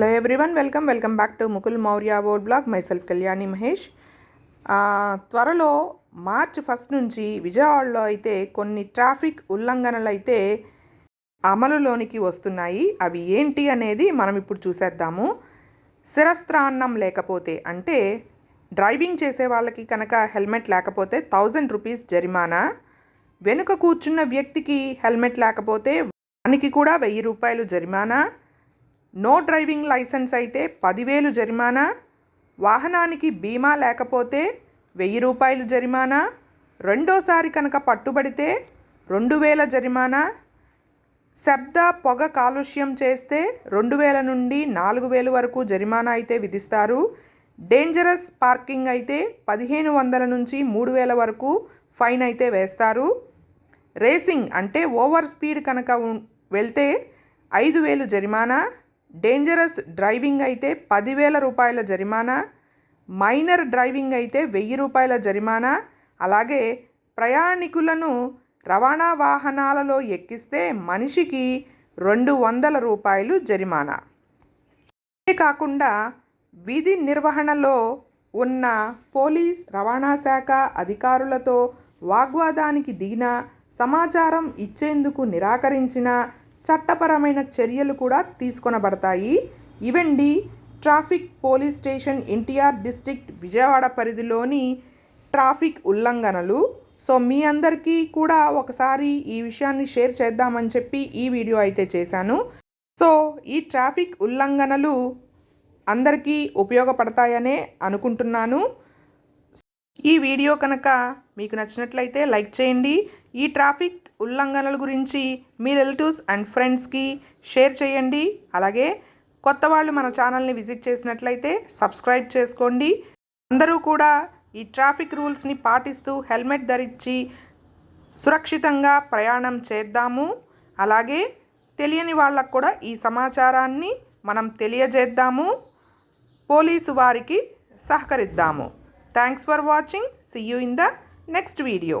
Hello everyone welcome welcome back to Mukul Maurya board blog myself Kalyani Mahesh త్వరలో March first నుంచి విజయవాడలో అయితే కొన్ని ట్రాఫిక్ ఉల్లంఘనలు అయితే అమలులోనికి వస్తున్నాయి. అవి ఏంటి అనేది మనం ఇప్పుడు చూసేద్దాము. శిరస్త్రాన్నం లేకపోతే అంటే డ్రైవింగ్ చేసే వాళ్ళకి కనుక హెల్మెట్ లేకపోతే థౌజండ్ రూపీస్ జరిమానా. వెనుక కూర్చున్న వ్యక్తికి హెల్మెట్ లేకపోతే వానికి కూడా వెయ్యి రూపాయలు జరిమానా. నో డ్రైవింగ్ లైసెన్స్ అయితే పదివేలు జరిమానా? వాహనానికి బీమా లేకపోతే వెయ్యి రూపాయలు జరిమానా? రెండోసారి కనుక పట్టుబడితే రెండు వేల జరిమానా? శబ్ద పొగ కాలుష్యం చేస్తే రెండు వేల నుండి నాలుగు వేలు వరకు జరిమానా అయితే విధిస్తారు. డేంజరస్ పార్కింగ్ అయితే పదిహేను వందల నుంచి మూడు వేల వరకు ఫైన్ అయితే వేస్తారు. రేసింగ్ అంటే ఓవర్ స్పీడ్ కనుక వెళ్తే ఐదు వేలు జరిమానా? డేంజరస్ డ్రైవింగ్ అయితే పదివేల రూపాయల జరిమానా మైనర్ డ్రైవింగ్ అయితే వెయ్యి రూపాయల జరిమానా. అలాగే ప్రయాణికులను రవాణా వాహనాలలో ఎక్కిస్తే మనిషికి రెండు వందల రూపాయలు జరిమానా. అంతేకాకుండా విధి నిర్వహణలో ఉన్న పోలీస్ రవాణా శాఖ అధికారులతో వాగ్వాదానికి దిగిన సమాచారం ఇచ్చేందుకు నిరాకరించిన చట్టపరమైన చర్యలు కూడా తీసుకొనబడతాయి. ఇవండి traffic police station NTR district Vijayawada పరిధిలోని ట్రాఫిక్ ఉల్లంఘనలు. సో మీ అందరికీ కూడా ఒకసారి ఈ విషయాన్ని షేర్ చేద్దామని చెప్పి ఈ వీడియో అయితే చేశాను. సో ఈ ట్రాఫిక్ ఉల్లంఘనలు అందరికీ ఉపయోగపడతాయనే అనుకుంటున్నాను. ఈ వీడియో కనుక మీకు నచ్చినట్లయితే లైక్ చేయండి. ఈ ట్రాఫిక్ ఉల్లంఘనల గురించి మీ రిలేటివ్స్ అండ్ ఫ్రెండ్స్కి షేర్ చేయండి. అలాగే కొత్త వాళ్ళు మన ఛానల్ని విజిట్ చేసినట్లయితే సబ్స్క్రైబ్ చేసుకోండి. అందరూ కూడా ఈ ట్రాఫిక్ రూల్స్ని పాటిస్తూ హెల్మెట్ ధరించి సురక్షితంగా ప్రయాణం చేద్దాము. అలాగే తెలియని వాళ్ళకు కూడా ఈ సమాచారాన్ని మనం తెలియజేద్దాము. పోలీసు వారికి సహకరిద్దాము. Thanks for watching. See you in the next video